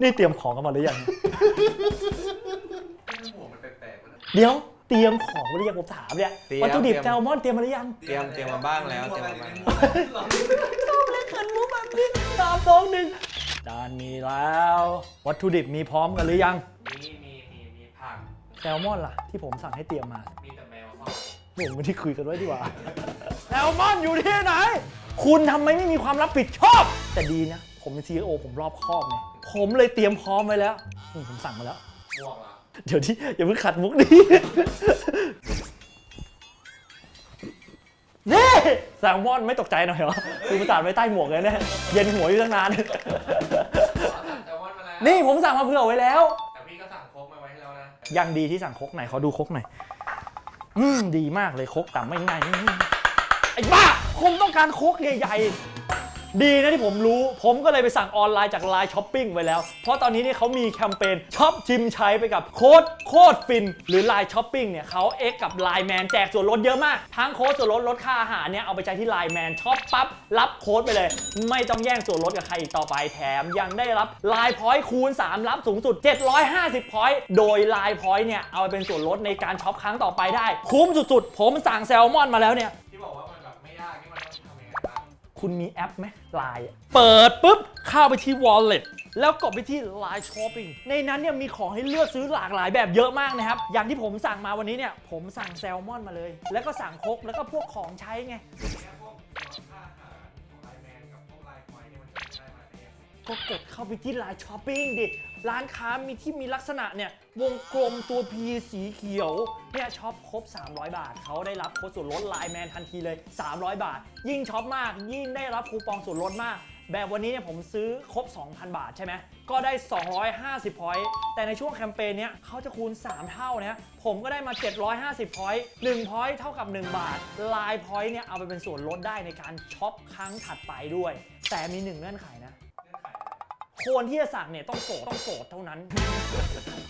นี่เตรียมของกันมาหรือยังไม่หมวกมันแปลกๆวะนะเดี๋ยวเตรียมของมาหรือยังผมถามเนี่ยเตรียม วัตถุดิบเตรีแซยมลมอนเตรียมมาหรือยังเตรียมเตรียมมาบ้างแล้วเตรียมมาบ้าง ชอบเล่นขันมุกแบบนี้สามสองหนึ่งจานมีแล้ว วัตถุดิบมีพร้อมกันหรือยัง มีมีมีมีผัก แซลมอนล่ะ ที่ผมสั่งให้เตรียมมา มีแต่แมวทอดหนึ่งไม่ได้คุยกันไว้ดีกว่า แซลมอนอยู่ที่ไหน คุณทำไมไม่มีความรับผิดชอบ แต่ดีนะ ผมเป็นซีอผมรอบคอบไง ผมเลยเตรียมพร้อมไว้แล้วนี่ผมสั่งมาแล้วหมวกเหรอเดี๋ยวที่อย่าเพิ่งขัดมุกดินี่แซลมอนไม่ตกใจหน่อยเหรอคือมันตัดไว้ใต้หมวกเลยเนี่ยเย็นหัวอยู่ตั้งนานสั่งแซลมอนมาแล้วนี่ผมสั่งมาเผื่อไว้แล้ว แต่พี่ก็สั่งโค้กมาไว้ให้แล้วนะยังดีที่สั่งครกไหนอยขอดูครกหน่อย อืมดีมากเลยครกต่ำไม่ไงไอ้บ้าผมต้องการครกใหญ่ๆ ดีนะที่ผมรู้ ผมก็เลยไปสั่งออนไลน์จากไลน์ช้อปปิ้งไว้แล้ว เพราะตอนนี้เนี่ยเขามีแคมเปญช็อปชิมใช้ไปกับโค้ดโคตรฟิน หรือไลน์ช้อปปิ้งเนี่ยเขาเอ็กกับไลน์แมนแจกส่วนลดเยอะมาก ทั้งโค้ดส่วนลดลดค่าอาหารเนี่ยเอาไปใช้ที่ไลน์แมนช็อปปั๊บรับโค้ดไปเลย ไม่ต้องแย่งส่วนลดกับใครอีกต่อไปแถม ยังได้รับไลน์พอยต์คูณ 3 รับสูงสุด 750พอยต์โดยไลน์พอยต์เนี่ยเอาไปเป็นส่วนลดในการช็อปครั้งต่อไปได้ คุ้มสุดๆ ผมสั่งแซลมอนมาแล้วเนี่ยที่บอกว่า คุณมีแอปไหมไลน์เปิดปุ๊บเข้าไปที่ Wallet แล้วกดไปที่ Line Shopping ในนั้นเนี่ยมีของให้เลือกซื้อหลากหลายแบบเยอะมากนะครับ อย่างที่ผมสั่งมาวันนี้เนี่ย ผมสั่งแซลมอนมาเลย แล้วก็สั่งคกแล้วก็พวกของใช้ไง พวกค่าอาหารของไลน์แมนกับพวกไลน์คอยเนี่ยมันจะได้ได้ยังไง ก็กดเข้าไปที่ Line Shopping ดิ ร้านค้ามีที่มีลักษณะเนี่ย วงกลมตัว P สีเขียว เนี่ยช็อปครบ 300 บาท เขาได้รับโค้ดส่วนลดไลน์แมนทันทีเลย 300 บาท ยิ่งช็อปมาก ยิ่งได้รับคูปองส่วนลดมาก แบบวันนี้เนี่ยผมซื้อครบ 2,000 บาทใช่ไหม ก็ได้ 250 พอยต์ แต่ในช่วงแคมเปญเนี้ยเขาจะคูณ 3 เท่านะผมก็ได้มา 750 พอยต์ 1 พอยต์เท่ากับ 1 บาท ไลน์พอยต์เนี่ยเอาไปเป็นส่วนลดได้ในการช็อปครั้งถัดไปด้วย แต่มีหนึ่งเงื่อนไขนะ คนที่จะสั่งเนี่ยต้องโสดต้องโสดเท่านั้น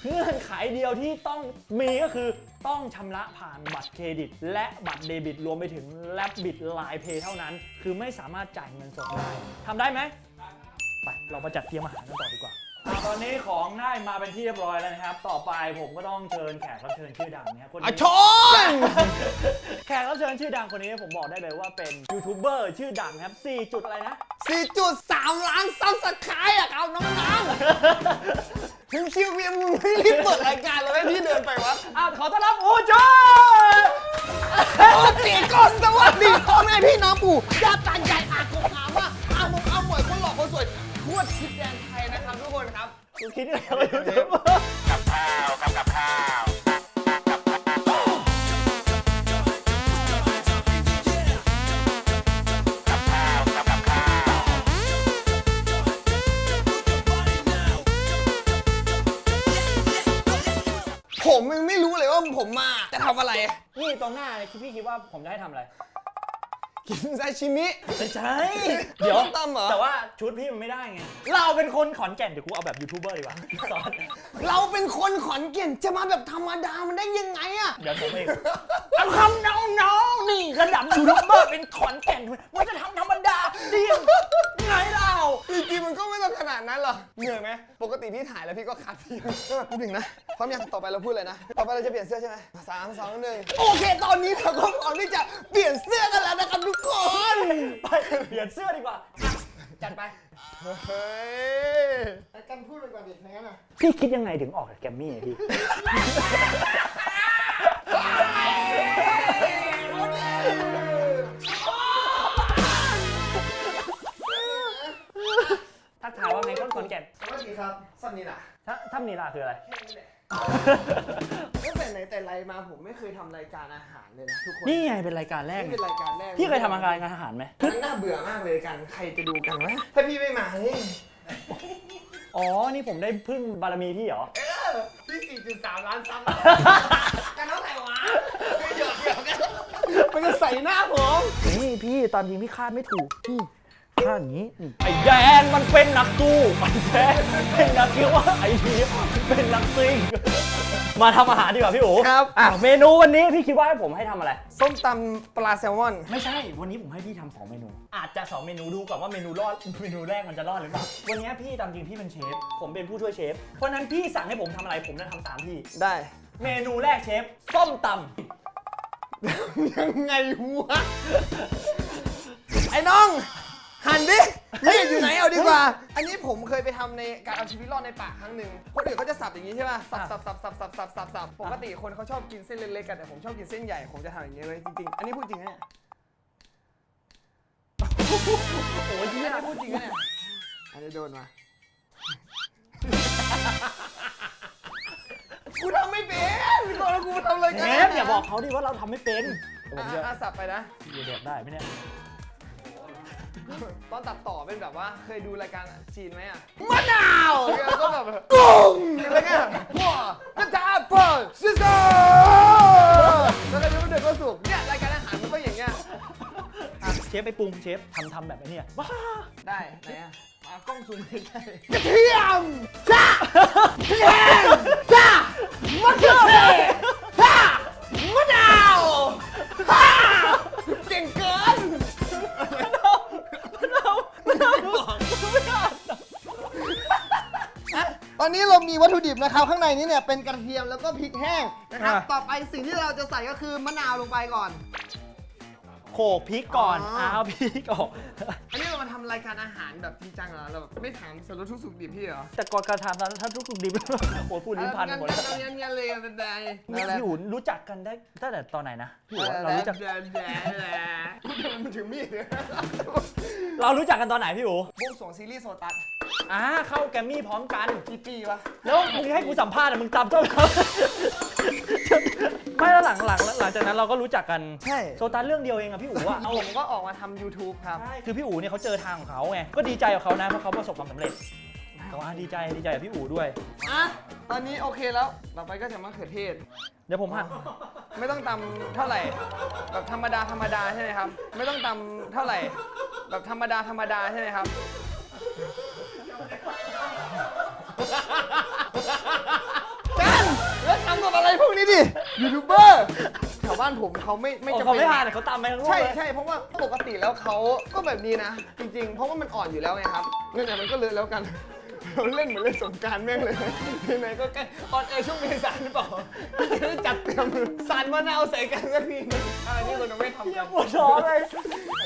เงื่อนไขเดียวที่ต้องมีก็คือต้องชำระผ่านบัตรเครดิต และบัตรเดบิตรวมไปถึงแลบบิตไลน์เพย์เท่านั้น คือไม่สามารถจ่ายเงินสดได้ทำได้ไหมไปเรามาจัดเตรียมอาหารกันต่อดีกว่า อะตอนนี้ของได้มาเป็นที่เรียบร้อยแล้วนะครับ ต่อไปผมก็ต้องเชิญแขกรับเชิญชื่อดังนะครับคนอะนี้ชน แขกรับเชิญชื่อดังคนนี้ผมบอกได้เลยว่าเป็นยูทูบเบอร์ชื่อดังครับ4จุดอะไรนะ 4.3 ล้านซับสไครต์อะครับน้องๆถึงคิวเวียมึงไม่รีบเปิดรายการเลยให้พี่เดินไปวะอ้าวขอต้อนรับอูจูโอเคก่อนสวัสดีพ่อแม่พี่น้องปู่ญาติ กูคิดยังไงว่ายูทูบเบอร์กับข้าวกับกับข้าวกับข้าวกับกับข้าวผมยังไม่รู้เลยว่าผมมาจะทำอะไร นี่ตรงหน้าเนี่ยพี่คิดว่าผมจะให้ทำอะไร กินซาชิมิ ไม่ใช่ เดี๋ยวต้มตำเหรอ แต่ว่าชุดพี่มันไม่ได้ไง เราเป็นคนขอนแก่นเดี๋ยวกูเอาแบบยูทูบเบอร์ดีกว่าสอนเราเป็นคนขอนแก่นจะมาแบบธรรมดามันได้ยังไงอะเดี๋ยวผมเองเอาคำน้องๆนี่ระดับยูทูบเบอร์เป็นขอนแก่นมันจะทำธรรมดาดียังไงเราจริงๆมันก็ไม่ต้องขนาดนั้นหรอกเหนื่อยไหมปกติพี่ถ่ายแล้วพี่ก็คัดพี่ก็แบบพูดถึงนะพร้อมยังต่อไปเราพูดเลยนะ ต่อไปเราจะเปลี่ยนเสื้อใช่ไหมสามสองหนึ่งโอเค ตอนนี้เราก็พร้อมที่จะเปลี่ยนเสื้อกันแล้วนะครับทุกคน ไปเปลี่ยนเสื้อดีกว่าอะจัดไป เฮ้ยกันพูดไปก่อนดิไม่งั้นอะพี่คิดยังไงถึงออกจากแกรมมี่อะพี่ ทักทายว่าไงคนขอนแก่นสวัสดีครับสันนี่ล่ะถ้าถ้านี่ล่ะคืออะไร แค่นี้แหละ ตั้งแต่ไหนแต่ไรมาผมไม่เคยทำรายการอาหารเลยนะทุกคนนี่ไงเป็นรายการแรกนี่ไงเป็นรายการแรกพี่เคยทำรายการอาหารไหมมันน่าเบื่อมากเลยกัน ใครจะดูกันวะถ้าพี่ไม่มานี่อ๋อนี่ผมได้พึ่งบารมีพี่เหรอพี่4.3ล้านซับกันเท่าไหร่วะไม่หยอกหยอกกันมันจะใส่หน้าผมนี่พี่ตามจริงพี่คาดไม่ถูกพี่คาดอย่างนี้นี่ไอ้แดนมันเป็นนักสู้ไอ้แดนเป็นนักเที่ยวว่าไอ้พี่ เป็นนักซิ่ง มาทำอาหารดีกว่าพี่โอ๋ครับอะ เมนูวันนี้พี่คิดว่าให้ผมให้ทำอะไร ส้มตำปลาแซลมอน ไม่ใช่ วันนี้ผมให้พี่ทำสองเมนู อาจจะสองเมนูดูก่อนว่าเมนูรอด เมนูแรกมันจะรอดหรือเปล่า วันนี้พี่ตามจริงพี่เป็นเชฟ ผมเป็นผู้ช่วยเชฟ เพราะฉะนั้นพี่สั่งให้ผมทำอะไรผมจะทำตามพี่ ได้ เมนูแรกเชฟ ส้มตยังไงวะไอ้น้อง หันดิมีดอยู่ไหนเอาดีกว่า อันนี้ผมเคยไปทำในการเอาชีวิตรอดในป่าครั้งหนึ่งคนอื่นเขาจะสับอย่างนี้ใช่ป่ะสับสับสับสับสับสับสับสับปกติคนเขาชอบกินเส้นเล็กๆกันแต่ผมชอบกินเส้นใหญ่ผมจะทำอย่างนี้เลยจริงๆ อันนี้พูดจริงนะเนี่ยำโอ้ยอันเหี้นี้ยพูดจริงนะเนี่ยอันนี้โดนมากูทำไม่เป็นพี่บอกแล้วกูทำอะไรเชกันฟอย่าบอกเขาดิว่าเราทำไม่เป็นผมอะจะอะสับไปนะเดี๋ยวได้ไหมเนี่ย ตอนตัดต่อเป็นแบบว่าเคยดูรายการจีนไหมอะมะนาวแล้วก็แบบกุ้งอะไรเงี้ยว้ากระจาเปิดซิสเตอร์แล้วก็ดูเด็กก็สุกเนี่ยรายการอาหารมันก็อย่างเงี้ยอะเชฟไปปรุงเชฟทำทำแบบไอ้เนี่ยว้าได้ไหนอะมากล้องซูมใกล้ๆกระเทียมจ้าพริกแห้งจ้ามะ นะครับข้างในนี้เนี่ยเป็นกระเทียมแล้วก็พริกแห้งนะครับอะ ต่อไปสิ่งที่เราจะใส่ก็คือมะนาวลงไปก่อน โขลกพริกก่อนอ๋ออ่เอาพริกออก อันนี้เรามาทำรายการอาหารแบบจริงจังเหรอเราแบบไม่ถามสารทุกข์สุขดิบพี่เหรอแต่ก่อนการทำนั้นถ้าทุกทุกดิบ โอ้ยพูดลิ้นพันงั้นหมดงั้แล้วนงั้นงั้นเลยเป็นไงพี่อู๋รู้จักกันได้ตั้งแต่ตอนไหนนะพี่อู๋เรารู้จักมันถึงมีดเลยเรารู้จักกันตอนไหนพี่อู๋บุ้งสวงซีรีส์โซตัส อ่าเข้าแกรมมี่พร้อมกันกี่ปีวะ แล้วมึงให้กูสัมภาษณ์อะมึงจำเจ้าเขาไม่แล้วหลังหลังหลังจากนั้นเราก็รู้จักกันใช่ โซตัสเรื่องเดียวเองอะพี่อู๋อะเอาผมก็ออกมาทำ YouTube ครับใช่คือพี่อู๋เนี่ยเขาเจอทางของเขาไงก็ดีใจกับเขานะเพราะเขาประสบความสำเร็จก็ว่าดีใจดีใจกับพี่อู๋ด้วย อะ ตอนนี้โอเคแล้ว ต่อไปก็จะมะเขือเทศ เดี๋ยวผมหั่นไม่ต้องตำเท่าไหร่ แบบธรรมดาธรรมดาใช่ไหมครับ ไม่ต้องตำเท่าไหร่ แบบธรรมดาธรรมดาใช่ไหมครับ กันแล้วทำกับอะไรพวกนี้ดิยูทูบเบอร์แถวบ้านผมเขาไม่ไม่โอ้จะเขาเป็ไม่นหั่นเขาตำไปทั้งลูกใช่เลยใช่เพราะว่าปกติแล้วเขาก็แบบนี้นะ จริง ๆ เพราะว่ามันอ่อนอยู่แล้วไงครับเนื่องจากมันก็เลยแล้วกันเราเล่นเหมือนเล่นสงกรารแม่งเลยไหนๆก็ใกล้ออนแอร์ช่วงเมษาหรือเปล่าจะได้จัดเตรียมสารมะนาวใส่กันสักทีนึงอะไรนี่เราจะไม่ทำเหี้กัยนปวดท้องเลย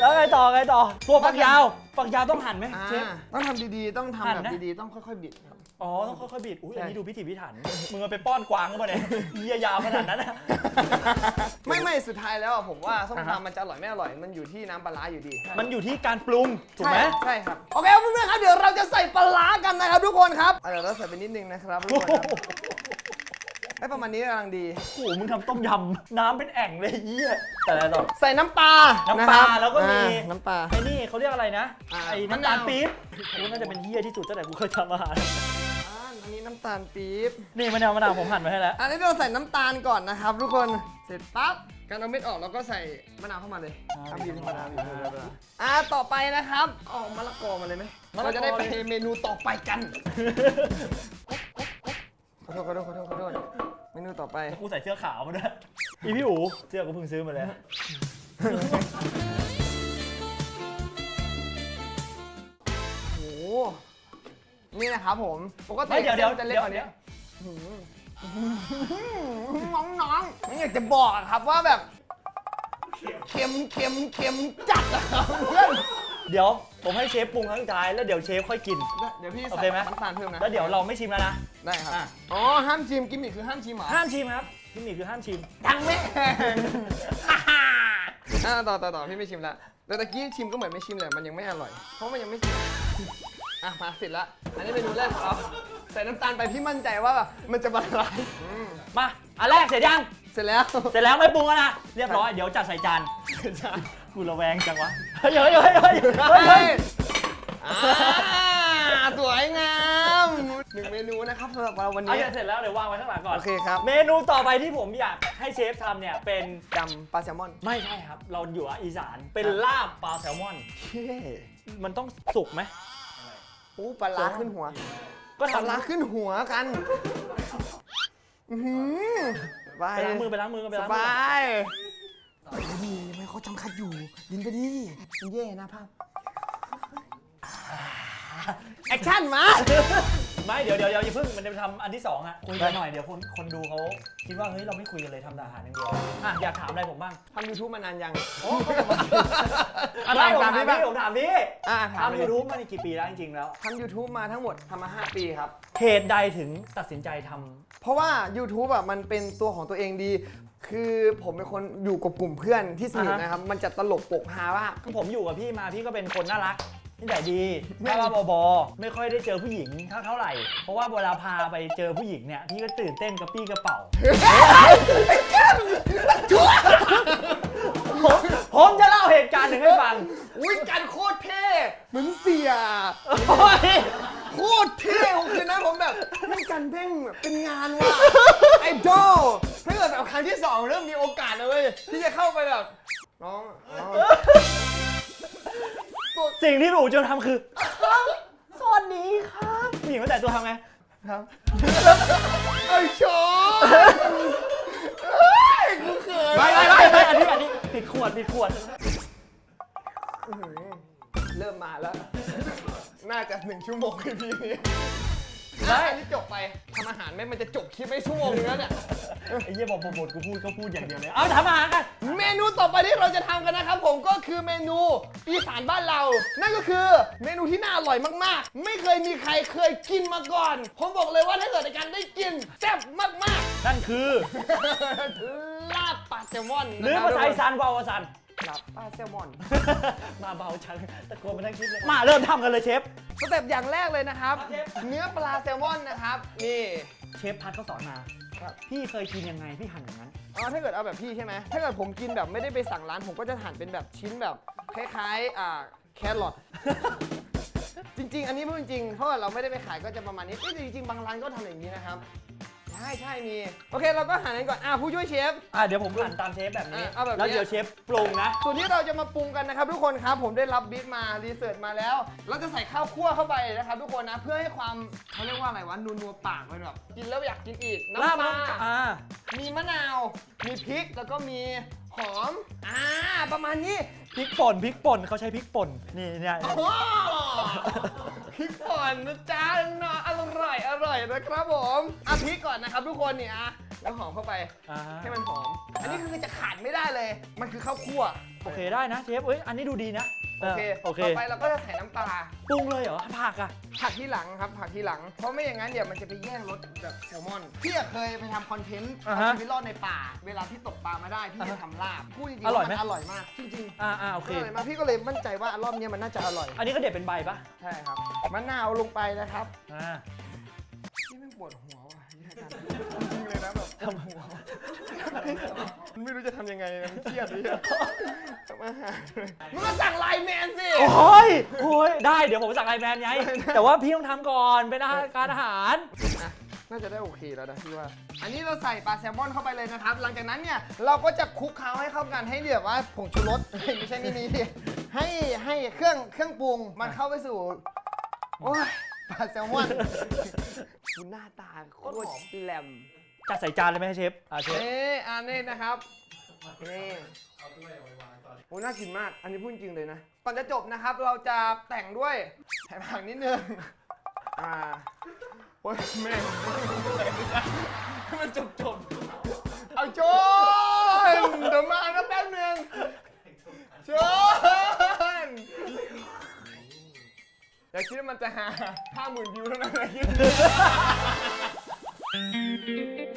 แล้วไงต่อไงต่อตัวฝักยาว ฝักยาวต้องหั่นไหมอ่าเชฟ ต้องทำดีๆ ต้องหั่ทำนแบบนะ ดีๆ ต้องค่อยๆ บิดครับ อ๋อ ต้องค่อยๆบิด อุ้ยใช่อันนี้ดูพิถีพิถัน มึงเอาไปป้อนกวางเข้ามาเนี่ยเยียยาวขนาดนั้นอะไม่ไม่สุดท้ายแล้วอะผมว่าส้มอ่าฮะ ตำมันจะอร่อยไม่อร่อยมันอยู่ที่น้ำปลาร้าอยู่ดีมันอยู่ที่การปรุง ถูกไหม ใช่ใช่ครับโอเคครับเพื่อนๆครับเดี๋ยวเราจะใส่ปลาร้ากันนะครับทุกคนครับอะเดี๋ยวเราใส่ไปนิดนึงนะครับทุกโอ้คนโหครับ ให้ประมาณนี้กำลังดี โอ้โหมึงทำต้มยำน้ำเป็นแอ่งเลยเยี่ยแต่อะไรต่อใส่น้ำปลาน้ำปลาะครับแล้วก็มี อ่าน้ำปลา ไอ้นี่เขาเรียกอะไรนะ อ่าไอ้มะน้ำตาลนาว ปี๊บกูน่าจะเป็นเยี่ยที่สุดตั้งแต่กูเคยทำอาหารอ่าอันนี้น้ำตาลปี๊บ นี่มะนาวมะนาวผมหั่นมาให้แล้ว อันนี้เราใส่น้ำตาลก่อนนะครับ ทุกคน เสร็จปั๊บการเอาเม็ดออกเราก็ใส่มะนาวเข้ามาเลยอ่าทำบีบธรรมดาบีบธรรมดาอ่าต่อไปนะครับเออกมะละกอมาเลยไหมมะละกอ เราจะได้ไปเลยเมนูต่อไปกัน ขอโทษขอโทษขอโทษขอโทษเมนูต่อไปกูใส่เสื้อขาวมาด้วยอีพี่อู๋เสื้อกูเพิ่งซื้อมาเลยโอ้โหนี่นะครับผมปกติเฮ้ยเดี๋ยวเดี๋ยวจะเล็กเดี๋ยวกว่านี้ เดี๋ยวน้องๆไม่อยากจะบอกอะครับว่าแบบเค็มเค็มเค็มจัดอะครับเพื่อนเดี๋ยว ผมให้เชฟปรุงครั้งสุดท้ายแล้วเดี๋ยวเชฟค่อยกิน เดี๋ยวพี่โอใส่เคไหม น้ำตาลเพิ่มนะแล้วเดี๋ยวเราไม่ชิมแล้วนะ ได้ครับ อะ อ๋อ ห้ามชิม กิมมิคคือห้ามชิมเหรอห้ามชิมครับที่นี่คือห้ามชิมทั้งแม่อ่าต่อต่อต่อพี่ไม่ชิมละแต่ตะกี้ชิมก็เหมือนไม่ชิมแหละ มันยังไม่อร่อย เพราะมันยังไม่สุกอะ มาเสร็จละ อันนี้เมนูแรกของเราใส่น้ำตาลไปพี่มั่นใจว่ามันจะละลายอืมมาอันแรกเสร็จยังเส ร็จแล้ว เสร็จแล้วไม่ปรุงแล้วนะ เรียบร้อยเดี๋ยวจัดใส่จานกูระแวงจังวะ เฮ้ยเฮ้ยเฮ้ยเฮ้ยเฮ้ยเฮ้เฮ้ยยอ่าสวยงามหนึ่งเมนูนะครับสำหรับเราวันเอานี้อย่างเสร็จแล้วเดี๋ยววางไว้ข้างหลังก่อน โอเคครับเมนูต่อไปที่ผมอยากให้เชฟทำเนี่ยเป็นยำปลาแซลมอนไม่ใช่ครับ เราอยู่อีสานเป็นลาบปลาแซลมอน เฮ้มันต้องสุกไหม โอ้ปลาร้าขึ้นหัวก็ปลาทำร้าขึ้นหัวกัน อื้อหือ ไปไปล้างมือไปล้างมือกันไปสล้างมืบอายดีไม่เขาจำคัดอยู่ดินไปดิมันแย่นะภาพแอคชั่นมา ไม่เดี๋ยวเดี๋ยวเดี๋ยวอย่าเพิ่งมันจะทำอันที่สองอะคุยกันหน่อยเดี๋ยวคนคนดูเขาคิดว่าเฮ้ยเราไม่คุยกันเลยทำแต่อาหารอย่างเดียวอะอยากถามอะไรผมบ้างทำยูทูบมานานยังอะได้ผมถามได้พี่ผมถามพี่อ่าถามทำยูทูบมานี่กี่ปีแล้วจริงๆแล้วทำ YouTube มาทั้งหมดทำมา 5 ปีครับเหตุใดถึงตัดสินใจทำเพราะว่า YouTube อะมันเป็นตัวของตัวเองดี คือผมเป็นคนอยู่กับกลุ่มเพื่อนที่สนิทอ่าฮะนะครับมันจะตลกโปกฮาว่าคือผมอยู่กับพี่มาพี่ก็เป็นคนน่ารัก นิสัยดีน่ารักบอๆไม่ค่อยได้เจอผู้หญิงเท่าเท่าไหร่ เพราะว่าเวลาพาไปเจอผู้หญิงเนี่ยพี่ก็ตื่นเต้นกระปี้กระเป๋าผมผมจะเล่าเหตุการณ์หนึ่งให้ฟังอุ้ยกันโคตรเท่เหมือนเสียโอ้ยโคตรเท่ผมคืนนั้นผมแบบเล่นกันเพ่งแบบเป็นงานว่ะไอดอลถ้าเกิดแบบครั้งที่สองเริ่มมีโอกาสเลยเว้ยที่จะเข้าไปแบบน้อง น้องสิ่งที่หนูจะทำคือสวัสดีครับผู้หญิงมาแต่ตัวทำไงครับไอชอนเฮ้ยกูเขินไม่ไม่ไม่ไม่อันนี้อันนี้ปิดขวดปิดขวดอื้อหือเริ่มมาแล้ว น่าจะหนึ่งชั่วโมงไอพีนี้ ได้อันนี้จบไปทำอาหารไหมมันจะจบคลิปไม่ชั่วโมงนึงแล้วเนี่ย ไอ้เหี้ยบอกบทกูพูดก็พูดอย่างเดียวเลยเอาทำอาหารกัน เมนูต่อไปที่เราจะทำกันนะครับผมก็คือเมนูอีสานบ้านเรา นั่นก็คือเมนูที่น่าอร่อยมากๆ ไม่เคยมีใครเคยกินมาก่อน ผมบอกเลยว่าถ้าเกิดในการได้กินแซ่บมากนั่นคือ ๆ ลาบปลาแซลมอนหรือภาษาอีสานเบาภาษา ลาบปลาแซลมอน มาเบาจังตะโกนมาทั้งคลิปเลยมาเริ่มทำกันเลยเชฟ สเต็ปอย่างแรกเลยนะครับครับเชฟเนื้อปลาแซลมอนนะครับ นี่เชฟพัดเขาสอนมา ครับพี่เคยกินยังไงพี่หั่นอย่างนั้น อ๋อถ้าเกิดเอาแบบพี่ใช่ไหมถ้าเกิดผมกินแบบไม่ได้ไปสั่งร้าน ผมก็จะหั่นเป็นแบบชิ้นแบบคล้ายๆอ่าแครอท จริง ๆ อันนี้พูดจริงๆเพราะว่าเราไม่ได้ไปขายก็จะประมาณนี้เอ้ยแต่จริงๆ บางร้านก็ทำอย่างนี้นะครับใช่ใช่มี โอเค เราก็หั่นกันก่อนอะผู้ช่วยเชฟ อะเดี๋ยวผมหั่นตามเชฟแบบนี้อะเอาแบบนี้ แล้วเดี๋ยวเชฟปรุงนะ ส่วนที่เราจะมาปรุงกันนะครับทุกคนครับผมได้รับบีทมารีเสิร์ชมาแล้ว เราจะใส่ข้าวคั่วเข้าไปนะครับทุกคนนะเพื่อให้ความเขาเรียกว่าอะไรวะนัวนัวๆปากมันแบบกินแล้วอยากกินอีกลาบน้ำปลาอ่ามีมะนาว มีพริกแล้วก็มี หอม อ่า ประมาณนี้พริกป่นพริกป่นเขาใช้พริกป่นนี่เนี่ย โอ้โหพริกก่อนนะจ๊ะเนาะอร่อย อร่อยนะครับผมอะพริกก่อนนะครับทุกคนเนี่ยอะแล้วหอมเข้าไป อ่า ให้มันหอม อันนี้คือจะขาดไม่ได้เลย มันคือข้าวคั่ว โอเคได้นะเชฟเอ้ยอันนี้ดูดีนะ โอเคโอเค ต่อไปเราก็จะใส่น้ำปลา ปรุงเลยเหรอผักอะ ผักที่หลังครับผักที่หลัง เพราะไม่อย่างนั้นเดี๋ยวมันจะไปแย่งรสแบบแซลมอนพี่อะเคยไปทำคอนเทนต์อ่าเอาฮะชีวิตรอดในป่า เวลาที่ตกปลามาได้พี่อ่าจะฮะทำลาบพูดจริงๆอร่อยว่าไหม มันอร่อยมากจริงๆอ่าอ่าโอเค อร่อยมากพี่ก็เลยมั่นใจว่ารอบนี้มันน่าจะอร่อยอันนี้ก็เด็ดเป็นใบปะใช่ครับมะนาวลงไปนะครับอ่านี่แม่งปวดหัวว่ะแย่กันจริงๆเลยนะแบบปวดหัวมัน ไม่รู้จะทำยังไงนะมันเครียดดิทำอาหารเลยมึงก็สั่งไลน์แมนสิ โอ้ยโอ้ยได้เดี๋ยวผมสั่งไลน์แมนไงแต่ว่าพี่ต้องทำก่อนเป็นอาหารการอาหารอะน่าจะได้โอเคแล้วนะพี่ว่า อันนี้เราใส่ปลาแซลมอนเข้าไปเลยนะครับ หลังจากนั้นเนี่ยเราก็จะคลุกเคล้าให้เข้ากันให้เรียกว่าผงชูรส ไม่ใช่ไม่มีให้ให้เครื่องเครื่องปรุงมันเข้าไปสู่โอ้ยปลาแซลมอนดูหน้าตาโคตรแหลม จัดใส่จานเลยไหมเชฟอ่าเชฟเอ๊อันนี้นะครับนี่เอาถ้วยเอาไว้วางตอนโอ้น่ากินมาก อันนี้พูดจริงเลยนะ ก่อนจะจบนะครับ เราจะแต่งด้วยแถมผักนิดนึง อ่า โอ้ยแม่งให้มันจบจบๆเอาโจนเดี๋ยวมานะแป๊บนึงโจนอย่าคิดว่ามันจะหาห้าหมื่นวิวเท่านั้นนะคิด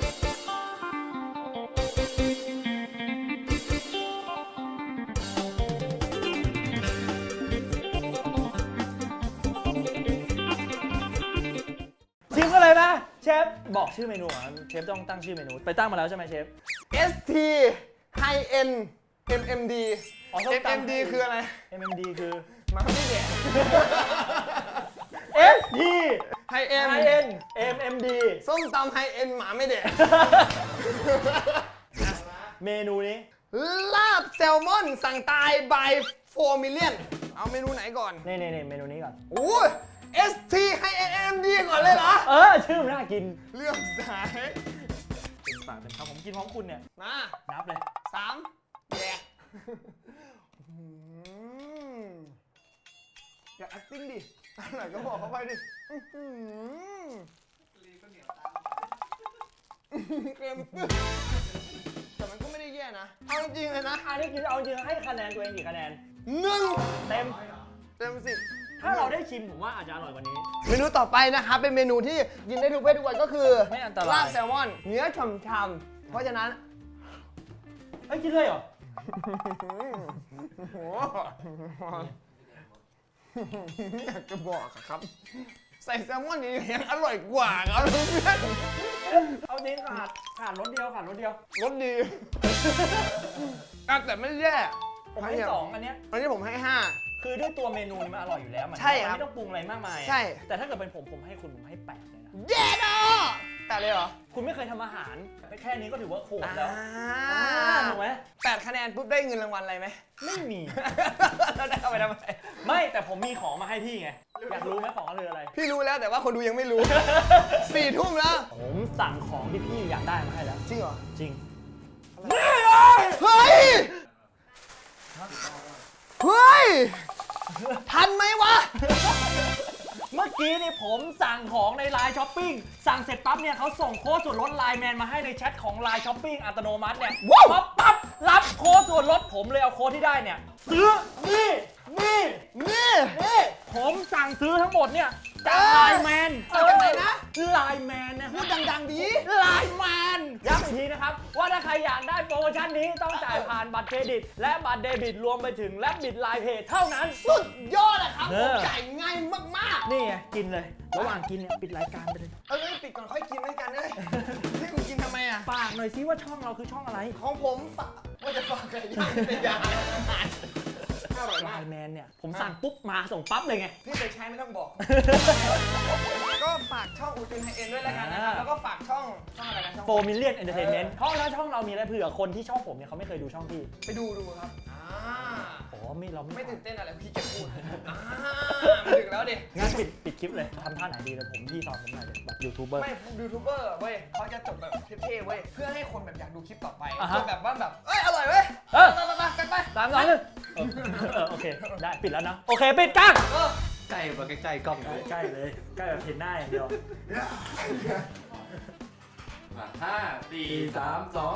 บอกชื่อเมนูอะเชฟต้องตั้งชื่อเมนู ไปตั้งมาแล้วใช่ไหมเชฟ ST High End MMD อ๋อส้มตำ MMD คืออะไร MMD คือ มาไม่แดก S T High I End N M M D ส้มตำ High End หมาไม่แดก เมนูนี้ ลาบแซลมอนสั่งตาย by 4 million เอาเมนูไหนก่อน นี่นี่นี่เมนูนี้ก่อน โอ้ย ST High End MMD ก่อนเลยเหรอ เออ ชื่อมันน่ากินเลือกสายปากเต็มคำผมกินพร้อมคุณเนี่ย มานับเลย สามแยกอืมอย่า acting ดิอะไรก็บอกเข้าไปดิอื้อหือลีก็เหนียวตามเค็มปึ๊บแต่มันก็ไม่ได้แย่นะ เอาจริงๆเลยนะอันนี้กินเอาจริงๆให้คะแนนตัวเองกี่คะแนน หนึ่งเต็ม เต็มสิบ ถ้าเราได้ชิมผมว่าอาจจะอร่อยกว่านี้ เมนูต่อไปนะครับเป็นเมนูที่กินได้ทุกเพศทุกวัยก็คือไม่อันตราย ลาบแซลมอน เนื้อฉ่ำๆเพราะฉะนั้นเฮ้ยกินเลยเหรอโอ้โหอยากจะบอกอะครับ ใส่แซลมอนนี่ยังอร่อยกว่าครับเพื่อนเอาจริงขาดขาดรสเดียวขาดรสเดียวรสดีอะแต่ไม่แย่ผมให้สองอันเนี้ยอันนี้ผมให้ห้า คือด้วยตัวเมนูนี่มันอร่อยอยู่แล้วมันใช่ครับมันไม่ต้องปรุงอะไรมากมายอะใช่ แต่ถ้าเกิดเป็นผมผมให้คุณผมให้แปดเลยนะเย้เนาะแต่เลยเหรอ คุณไม่เคยทำอาหาร แค่นี้ก็ถือว่าโหดแล้วอ่าอ่าถูกไหมแปดคะแนนปุ๊บได้เงินรางวัลอะไรไหมไม่มีเราได้เอาไปทำไมไม่แต่ผมมีของมาให้พี่ไงอยากรู้ไหมของคืออะไร พี่รู้แล้วแต่ว่าคนดูยังไม่รู้สี่ทุ่มแล้วผมสั่งของที่พี่อยากได้มาให้แล้วจริงเหรอจริงเฮ้ยเฮ้ย ทันไหมวะ เมื่อกี้นี่ผมสั่งของในไลน์ช้อปปิ้งสั่งเสร็จปั๊บเนี่ยเขาส่งโค้ดส่วนลดไลน์แมนมาให้ในแชทของไลน์ช้อปปิ้งอัตโนมัติเนี่ยว้าวปั๊บปั๊บรับโค้ดส่วนลดผมเลยเอาโค้ดที่ได้เนี่ย ซื้อนี่นี่นี่นี่ผมสั่งซื้อทั้งหมดเนี่ยจากเออไลน์แมนสั่งจากไหนนะ ไลน์แมนนะพูดดังๆดีไลน์แมนย้ำ อีกทีนะครับ ว่าถ้าใครอยากได้โปรโมชั่นนี้ต้องจ่ายผ่านบัตรเครดิต และบัตรเดบิตรวมไปถึงแลบบิตไลน์เพย์เท่านั้น สุดยอดเลยครับ เอผมอ จ่ายง่ายมากนี่ไงกินเลย ระหว่างกินเนี่ยปิดรายการไปเลยๆ เออปิดก่อนค่อยกินด้วยกันเลยที่กูกินทำไมอะฝากหน่อยซิว่าช่องเราคือช่องอะไร ของผมฝากว่าจะฝากไก่ย่างเป็นยาอร่ อยไลมาก น์แมนเนี่ย ผมสั่งปุ๊บมาส่งปั๊บเลยไง พี่เคยใช้ไม่ต้องบอก ก็ฝากช่องอูจินไฮเอ็นด้วยแล้วกันนะครับ อ่า แล้วก็ฝากช่องช่องอะไรนะช่องโฟมิเลียนเอนเตอร์เทนเมนต์เพราะถ้าช่องเรามีอะไรเผื่อคนที่ช่องผมเนี่ยเขาไม่เคยดูช่องพี่ ไปดูดูครับอ่าอ๋อ ไม่เราไม่ไม่ตื่นเต้นอะไรพี่เก็บพูดอ่ามาถึงแล้วดิ งั้นปิดปิดคลิปเลยทำท่าไหนดีเลยผมพี่สอนผมหน่อยเดี๋ยวแบบยูทูบเบอร์ ไม่ยูทูบเบอร์เว้ยเขาจะจบแบบเท่ๆเว้ยเพื่อให้คนแบบอยากดูคลิปต่อไปอ่าฮะ จนแบบว่าแบบเอ้ยอร่อยเว้ยเออไปไปไปกันไปสามสองหนึ่งเออเออโอเค ได้ปิดแล้วนะ โอเค ปิดกั้งเออใกล้มาใกล้ๆกล้องใกล้เลยใกล้แบบเห็นหน้าอย่างเดียวห้าสี่สามสอง